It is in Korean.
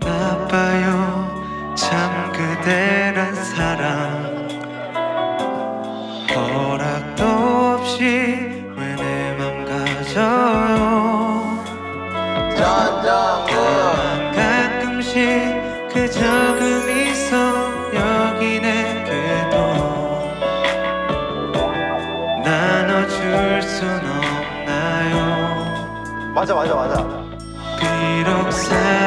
나빠요. 참 그대란 사랑. 허락도 없이 왜 내 맘 가져요? 다만 가끔씩 그 적음 있어 여기 내게도 나눠줄 순 없나요? 맞아 맞아 맞아. 비록 사